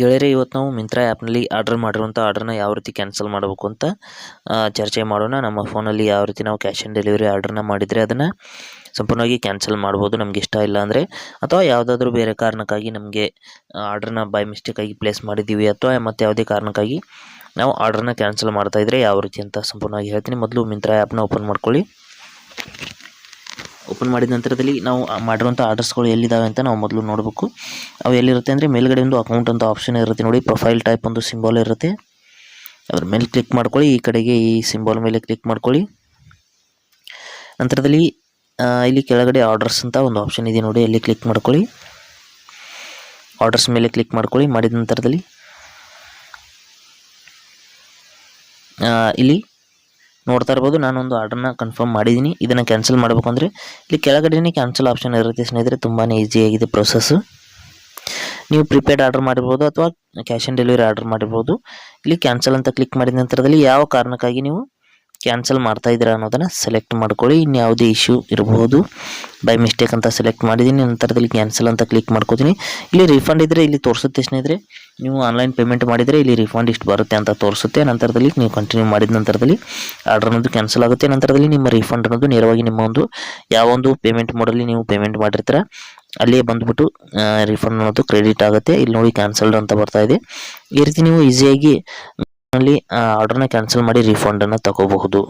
ಗೆಳೆಯರೇ, ಇವತ್ತು ನಾವು ಮಿಂತ್ರಾ ಆ್ಯಪ್ನಲ್ಲಿ ಆರ್ಡರ್ ಮಾಡಿರುವಂಥ ಆರ್ಡರ್ನ ಯಾವ ರೀತಿ ಕ್ಯಾನ್ಸಲ್ ಮಾಡಬೇಕು ಅಂತ ಚರ್ಚೆ ಮಾಡೋಣ. ನಮ್ಮ ಫೋನಲ್ಲಿ ಯಾವ ರೀತಿ ನಾವು ಕ್ಯಾಶ್ ಆನ್ ಡೆಲಿವರಿ ಆರ್ಡರ್ನ ಮಾಡಿದರೆ ಅದನ್ನು ಸಂಪೂರ್ಣವಾಗಿ ಕ್ಯಾನ್ಸಲ್ ಮಾಡ್ಬೋದು. ನಮ್ಗೆ ಇಷ್ಟ ಇಲ್ಲ ಅಂದರೆ, ಅಥವಾ ಯಾವುದಾದ್ರೂ ಬೇರೆ ಕಾರಣಕ್ಕಾಗಿ ನಮಗೆ ಆರ್ಡರ್ನ ಬೈ ಮಿಸ್ಟೇಕಾಗಿ ಪ್ಲೇಸ್ ಮಾಡಿದ್ದೀವಿ, ಅಥವಾ ಮತ್ತು ಯಾವುದೇ ಕಾರಣಕ್ಕಾಗಿ ನಾವು ಆರ್ಡರ್ನ ಕ್ಯಾನ್ಸಲ್ ಮಾಡ್ತಾಯಿದ್ರೆ ಯಾವ ರೀತಿ ಅಂತ ಸಂಪೂರ್ಣವಾಗಿ ಹೇಳ್ತೀನಿ. ಮೊದಲು ಮಿಂತ್ರಾ ಆ್ಯಪ್ನ ಓಪನ್ ಮಾಡ್ಕೊಳ್ಳಿ. ಓಪನ್ ಮಾಡಿದ ನಂತರದಲ್ಲಿ ನಾವು ಮಾಡಿರುವಂಥ ಆರ್ಡರ್ಸ್ಗಳು ಎಲ್ಲಿದ್ದಾವೆ ಅಂತ ನಾವು ಮೊದಲು ನೋಡಬೇಕು. ಅವು ಎಲ್ಲಿರುತ್ತೆ ಅಂದರೆ ಮೇಲ್ಗಡೆ ಒಂದು ಅಕೌಂಟ್ ಅಂತ ಆಪ್ಷನ್ ಇರುತ್ತೆ ನೋಡಿ ಪ್ರೊಫೈಲ್ ಟೈಪ್ ಒಂದು ಸಿಂಬಲ್ ಇರುತ್ತೆ. ಅದ್ರ ಮೇಲೆ ಕ್ಲಿಕ್ ಮಾಡ್ಕೊಳ್ಳಿ, ಈ ಕಡೆಗೆ ಈ ಸಿಂಬಾಲ್ ಮೇಲೆ ಕ್ಲಿಕ್ ಮಾಡ್ಕೊಳ್ಳಿ. ನಂತರದಲ್ಲಿ ಇಲ್ಲಿ ಕೆಳಗಡೆ ಆರ್ಡರ್ಸ್ ಅಂತ ಒಂದು ಆಪ್ಷನ್ ಇದೆ ನೋಡಿ, ಅಲ್ಲಿ ಕ್ಲಿಕ್ ಮಾಡ್ಕೊಳ್ಳಿ. ಆರ್ಡರ್ಸ್ ಮೇಲೆ ಕ್ಲಿಕ್ ಮಾಡ್ಕೊಳ್ಳಿ, ಮಾಡಿದ ನಂತರದಲ್ಲಿ ಇಲ್ಲಿ ನೋಡ್ತಾ ಇರ್ಬೋದು. ನಾನೊಂದು ಆರ್ಡರ್ನ ಕನ್ಫರ್ಮ್ ಮಾಡಿದ್ದೀನಿ ಇದನ್ನು ಕ್ಯಾನ್ಸಲ್ ಮಾಡಬೇಕು ಅಂದರೆ ಇಲ್ಲಿ ಕೆಳಗಡೆನೇ ಕ್ಯಾನ್ಸಲ್ ಆಪ್ಷನ್ ಇರುತ್ತೆ ಸ್ನೇಹಿತರೆ. ತುಂಬಾ ಈಸಿಯಾಗಿದೆ ಪ್ರೊಸೆಸ್ಸು ನೀವು ಪ್ರಿಪೇಯ್ಡ್ ಆರ್ಡರ್ ಮಾಡಿರ್ಬೋದು ಅಥವಾ ಕ್ಯಾಶ್ ಆನ್ ಡೆಲಿವರಿ ಆರ್ಡರ್ ಮಾಡಿರ್ಬೋದು. ಇಲ್ಲಿ ಕ್ಯಾನ್ಸಲ್ ಅಂತ ಕ್ಲಿಕ್ ಮಾಡಿದ ನಂತರದಲ್ಲಿ ಯಾವ ಕಾರಣಕ್ಕಾಗಿ ನೀವು ಕ್ಯಾನ್ಸಲ್ ಮಾಡ್ತಾ ಇದ್ದೀರಾ ಅನ್ನೋದನ್ನು ಸೆಲೆಕ್ಟ್ ಮಾಡ್ಕೊಳ್ಳಿ. ಇನ್ಯಾವುದೇ ಇಶ್ಯೂ ಇರಬಹುದು ಬೈ ಮಿಸ್ಟೇಕ್ ಅಂತ ಸೆಲೆಕ್ಟ್ ಮಾಡಿದ್ದೀನಿ. ನಂತರದಲ್ಲಿ ಕ್ಯಾನ್ಸಲ್ ಅಂತ ಕ್ಲಿಕ್ ಮಾಡ್ಕೋತೀನಿ. ಇಲ್ಲಿ ರಿಫಂಡ್ ಇದ್ದರೆ ಇಲ್ಲಿ ತೋರಿಸುತ್ತೆ ಸ್ನೇಹಿತರೆ. ನೀವು ಆನ್ಲೈನ್ ಪೇಮೆಂಟ್ ಮಾಡಿದರೆ ಇಲ್ಲಿ ರಿಫಂಡ್ ಇಷ್ಟು ಬರುತ್ತೆ ಅಂತ ತೋರಿಸುತ್ತೆ. ನಂತರದಲ್ಲಿ ನೀವು ಕಂಟಿನ್ಯೂ ಮಾಡಿದ ನಂತರದಲ್ಲಿ ಆರ್ಡರ್ ಅನ್ನೋದು ಕ್ಯಾನ್ಸಲ್ ಆಗುತ್ತೆ. ನಂತರದಲ್ಲಿ ನಿಮ್ಮ ರಿಫಂಡ್ ಅನ್ನೋದು ನೇರವಾಗಿ ನಿಮ್ಮ ಒಂದು ಯಾವ ಒಂದು ಪೇಮೆಂಟ್ ಮಾಡಲಿ ನೀವು ಪೇಮೆಂಟ್ ಮಾಡಿರ್ತೀರ, ಅಲ್ಲಿಯೇ ಬಂದ್ಬಿಟ್ಟು ರಿಫಂಡ್ ಅನ್ನೋದು ಕ್ರೆಡಿಟ್ ಆಗುತ್ತೆ. ಇಲ್ಲಿ ನೋಡಿ ಕ್ಯಾನ್ಸಲ್ಡ್ ಅಂತ ಬರ್ತಾ ಇದೆ. ಈ ರೀತಿ ನೀವು ಈಸಿಯಾಗಿ ಅಲ್ಲಿ ಆರ್ಡರ್ನ ಕ್ಯಾನ್ಸಲ್ ಮಾಡಿ ರಿಫಂಡನ್ನು ತಗೋಬಹುದು.